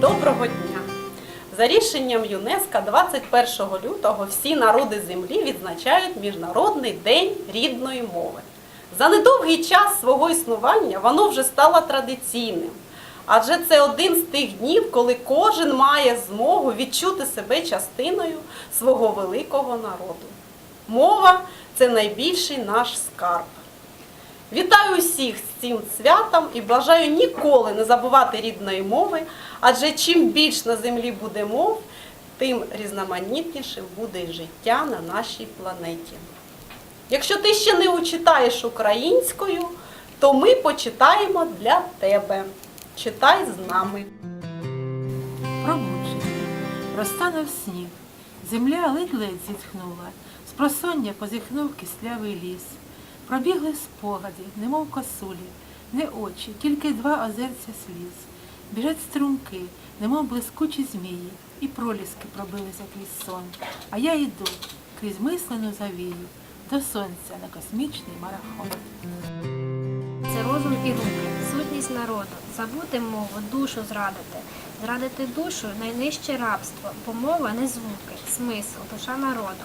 Доброго дня! За рішенням ЮНЕСКО 21 лютого всі народи землі відзначають Міжнародний день рідної мови. За недовгий час свого існування воно вже стало традиційним. Адже це один з тих днів, коли кожен має змогу відчути себе частиною свого великого народу. Мова це найбільший наш скарб. Вітаю усіх з цим святом і бажаю ніколи не забувати рідної мови, адже чим більш на землі буде мов, тим різноманітнішим буде життя на нашій планеті. Якщо ти ще не учитаєш українською, то ми почитаємо для тебе. Читай з нами. Пробудження. Розтанув сніг. Земля ледь-ледь зітхнула. З просоння позіхнув кислявий ліс. Пробігли спогади, немов косулі, не очі, тільки два озерця сліз. Біжать струмки, немов блискучі змії, і проліски пробилися крізь сон. А я йду крізь мислену завію до сонця на космічний марафон. Це розум і руки, сутність народу, забути мову, душу зрадити. Зрадити душу найнижче рабство, бо мова не звуки, смисл, душа народу.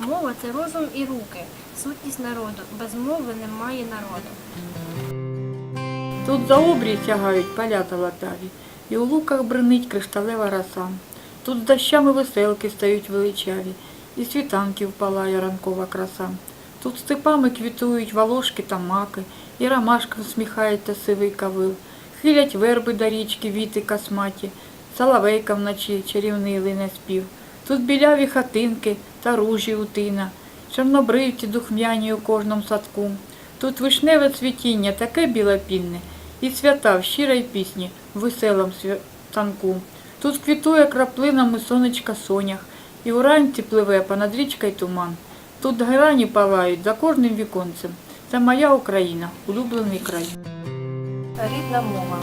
Мова це розум і руки, сутність народу. Без мови немає народу. Тут за обрій тягають поля золотаві, і у луках бринить кришталева роса. Тут з дощами веселки стають величаві, і світанків палає ранкова краса. Тут степами квітують волошки та маки, і ромашка всміхається сивий кавил. Хилять верби до річки віти косматі, соловейка вночі чарівний лине спів. Тут біляві хатинки та ружі утина, чорнобривці духмяні у кожному садку. Тут вишневе цвітіння таке білопінне, і свята в щирій пісні, в веселом світанку. Тут квітує краплинами сонечка сонях, і уранці пливе понад річкою туман. Тут грані палають за кожним віконцем. Це моя Україна, улюблений край. Рідна мова,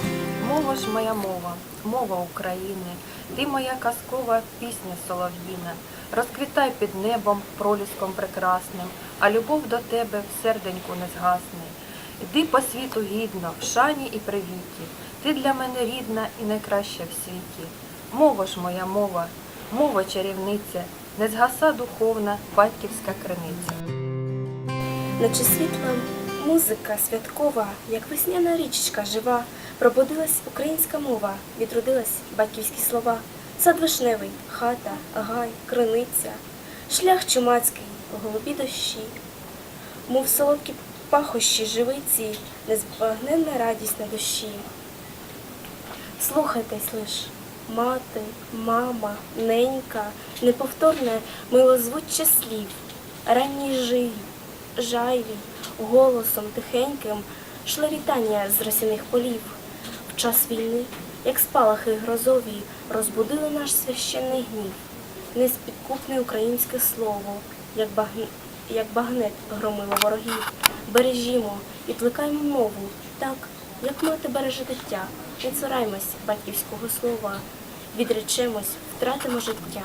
мова ж моя мова, мова України, ти моя казкова пісня солов'їна. Розквітай під небом проліском прекрасним, а любов до тебе в серденьку не згасне. Йди по світу гідно, в шані і привіті. Ти для мене рідна і найкраща в світі. Мова ж моя мова, мова чарівниця, не згаса духовна батьківська криниця. Наче світла музика святкова, як весняна річечка жива, пробудилась українська мова, відродилась батьківські слова. Сад вишневий, хата, гай, криниця, шлях чумацький, голубі дощі, мов солодкі пахощі живиці, незбагненна радість на душі. Слухайтесь лиш, мати, мама, ненька, неповторне милозвуччя слів, ранній жив, жайві, голосом тихеньким шле вітання з росяних полів. В час війни, як спалахи грозові, розбудили наш священний гнів, неспідкупне українське слово, як, багн... як багнет громило ворогів. Бережімо і плекаймо мову так, як мати береже дитя. Не цураймось батьківського слова, відречемось, втратимо життя.